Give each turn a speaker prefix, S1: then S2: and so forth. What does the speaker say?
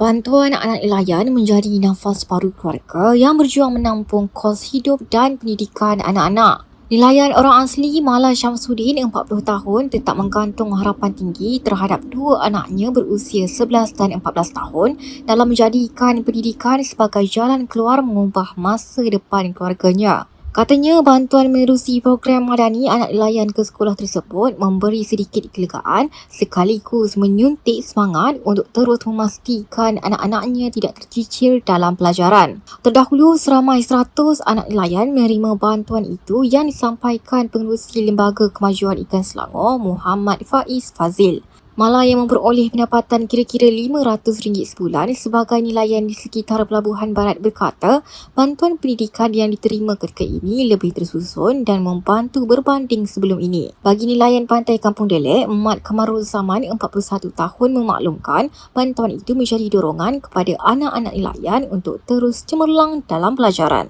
S1: Bantuan anak nelayan menjadi nafas baru keluarga yang berjuang menampung kos hidup dan pendidikan anak-anak. Nelayan orang asli Mala Syamsuddin 40 tahun tetap menggantung harapan tinggi terhadap dua anaknya berusia 11 dan 14 tahun dalam menjadikan pendidikan sebagai jalan keluar mengubah masa depan keluarganya. Katanya bantuan menerusi program madani anak nelayan ke sekolah tersebut memberi sedikit kelegaan sekaligus menyuntik semangat untuk terus memastikan anak-anaknya tidak tercicir dalam pelajaran. Terdahulu seramai 100 anak nelayan menerima bantuan itu yang disampaikan pengerusi Lembaga Kemajuan Ikan Selangor Muhammad Faiz Fazil. Mala yang memperoleh pendapatan kira-kira RM500 sebulan sebagai nelayan di sekitar Pelabuhan Barat berkata bantuan pendidikan yang diterima ketika ini lebih tersusun dan membantu berbanding sebelum ini. Bagi nelayan pantai Kampung Delek, Mat Kamarul Zaman 41 tahun memaklumkan bantuan itu menjadi dorongan kepada anak-anak nelayan untuk terus cemerlang dalam pelajaran.